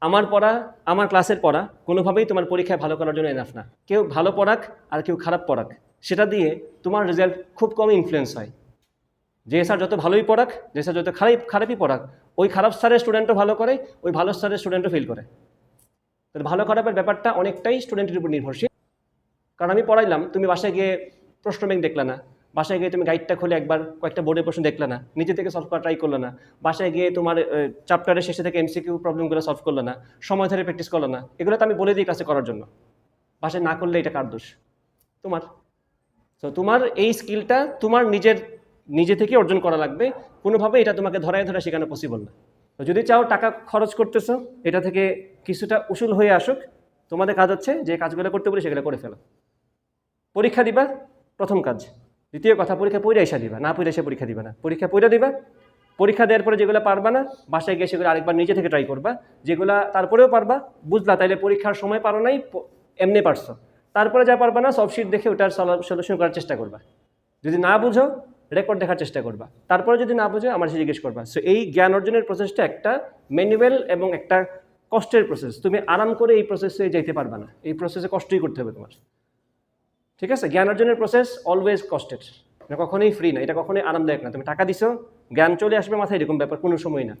আমার পড়া, আমার ক্লাসের পড়া, কোনোভাবেই তোমার পরীক্ষায় ভালো করার জন্য এনাফ না। কেউ ভালো পড়াক আর কেউ খারাপ পড়াক। সেটা দিয়ে তোমার রেজাল্ট খুব কম ইনফ্লুয়েন্স হয়। যে স্যার যত ভালোই পড়াক, যে স্যার যত খারাপ, খারাপই পড়াক, ওই খারাপ স্যারের স্টুডেন্টও ভালো করে, ওই ভালো স্যারের স্টুডেন্টও ফেল করে। তাহলে ভালো খারাপের ব্যাপারটা অনেকটাই স্টুডেন্টের উপর নির্ভরশীল। কারণ আমি পড়াইলাম, তুমি বাসায় গিয়ে প্রশ্ন ব্যাংক দেখলে না। বাসায় গিয়ে তুমি গাইডটা খুলে একবার কয়েকটা বোর্ডের প্রশ্ন দেখলে না। নিজে থেকে সলভ করা ট্রাই করলে না। বাসায় গিয়ে তোমার চ্যাপ্টারের শেষে থেকে এমসিকিউ প্রবলেমগুলো সলভ করলে না। সময় ধরে প্র্যাকটিস করলে না। এগুলো তো আমি বলে দিই ক্লাসে করার জন্য। বাসায় না করলে এটা কার দোষ? তোমার। তো তোমার এই স্কিলটা তোমার নিজের, নিজে থেকে অর্জন করা লাগবে। কোনোভাবে এটা তোমাকে ধরায় ধরে শেখানো পসিবল না। তো যদি চাও টাকা খরচ করতেছো, এটা থেকে কিছুটা উসুল হয়ে আসুক। তোমাদের কাজ হচ্ছে যে কাজগুলো করতে বলি সেগুলো করে ফেলো। পরীক্ষা দিবা, প্রথম কাজ। দ্বিতীয় কথা, পরীক্ষা পড়ে এসে দিবা, না পড়ে এসে পরীক্ষা দিবা না। পরীক্ষা পড়ে দিবা, পরীক্ষা দেওয়ার পরে যেগুলো পারবা না, বাসায় গিয়ে সেগুলো আরেকবার নিজে থেকে ট্রাই করবা, যেগুলা তারপরেও পারবা, বুঝলা তাইলে পরীক্ষার সময় পারো নাই এমনি পারছ। তারপরে যা পারবা না, সব শিট দেখে ওটার সলিউশন করার চেষ্টা করবা। যদি না বুঝো রেকর্ড দেখার চেষ্টা করবা। তারপরে যদি না বুঝো, আমার সে জিজ্ঞেস করবা। সো এই জ্ঞান অর্জনের প্রসেসটা একটা ম্যানুয়াল এবং একটা কষ্টের প্রসেস তুমি আরাম করে এই প্রসেসে যেতে পারবা না। এই প্রসেসে কষ্টই করতে হবে তোমার। ঠিক আছে? জ্ঞান অর্জনের প্রসেস অলওয়েজ কস্টেড এটা কখনোই ফ্রি না, এটা কখনোই আরামদায়ক না। তুমি টাকা দিছো, জ্ঞান চলে আসবে মাথায়, এরকম ব্যাপার কোনো সময় না।